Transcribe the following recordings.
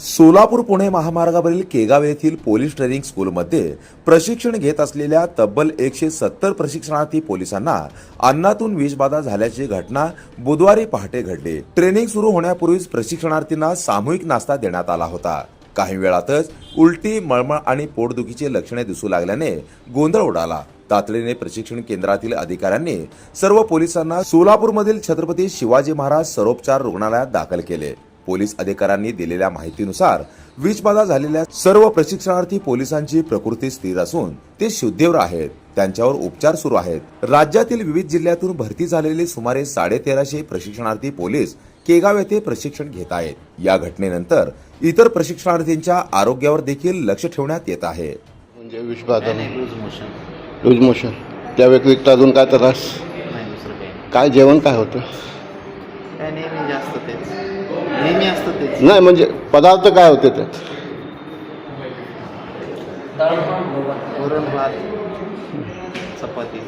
सोलापूर पुणे महामार्गावरील केगाव येथील police training स्कूलमध्ये प्रशिक्षण घेत असलेल्या तब्बल एकशे सत्तर प्रशिक्षणार्थी पोलिसांना अन्नातून विषबाधा झाल्याची घटना बुधवारी पहाटे घडली. ट्रेनिंग सुरू होण्यापूर्वीच प्रशिक्षणार्थींना सामूहिक नाश्ता देण्यात आला होता. काही वेळातच उलटी मळमळ आणि पोटदुखीची लक्षणे दिसू लागल्याने गोंधळ उडाला. तातडीने प्रशिक्षण केंद्रातील अधिकाऱ्यांनी सर्व पोलिसांना सोलापूरमधील छत्रपती शिवाजी महाराज सरोपचार रुग्णालयात दाखल केले. पोलीस अधिकाऱ्यांनी दिलेल्या माहितीनुसार विषबाधा झालेल्या सर्व प्रशिक्षणार्थी पोलिसांची प्रकृती स्थिर असून ते शुद्धीवर आहेत. त्यांच्यावर उपचार सुरू आहेत. राज्यातील विविध जिल्ह्यातून भरती झालेले सुमारे साडेतेराशे प्रशिक्षणार्थी पोलीस केगाव येथे प्रशिक्षण घेत आहेत. या घटनेनंतर इतर प्रशिक्षणार्थींच्या आरोग्यावर देखील लक्ष ठेवण्यात येत आहे. म्हणजे विषबाधा लूज मोशन. त्या व्यतिरिक्त अजून काय त्रास. काय जेवण काय होतं? काय नेहमी जास्त तेच. नेहमी असतं तेच. नाही म्हणजे पदार्थ काय होते त्यात वरण भात चपाती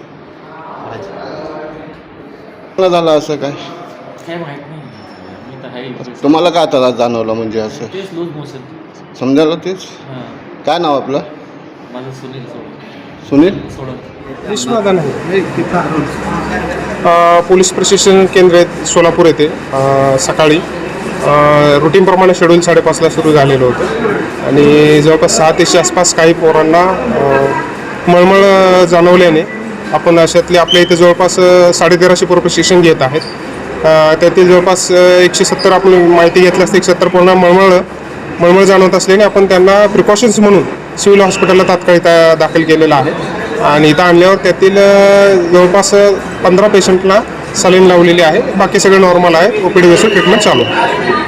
भाजी. मला झालं असं काय? काय माहीत नाही. मी तर आहे तुम्हाला काय त्रास जाणवला म्हणजे असं? तेच लूज मोशन समजायला तेच? हां. काय नाव आपलं? माझं सुनील सुनील? अ, पोलीस प्रशिक्षण केंद्र आहेत सोलापूर येथे अ, सकाळी. अ, रुटीनप्रमाणे शेड्यूल साडेपाचला सुरू झालेलं होतं. आणि जवळपास सहा तेशे आसपास काही पोरांना अ, मळमळ जाणवल्याने आपण अशातले आपल्या इथे जवळपास अ, साडेतेराशे पोरं प्रशिक्षण घेत आहेत. अ, त्यातील जवळपास अ, एकशे सत्तर आपण माहिती घेतल्यास एकशे सत्तर पोरांना मळमळ मळमळ जाणवत असल्याने आपण त्यांना प्रिकॉशन्स म्हणून सिव्हिल हॉस्पिटलला तात्काळ इथं दाखल केलेलं आहे. आणि इथं आणल्यावर त्यातील जवळपास पंधरा पेशंटला सलीन लावलेली आहे. बाकी सगळं नॉर्मल आहे. ओपीडी डी ट्रीटमेंट चालू आहे.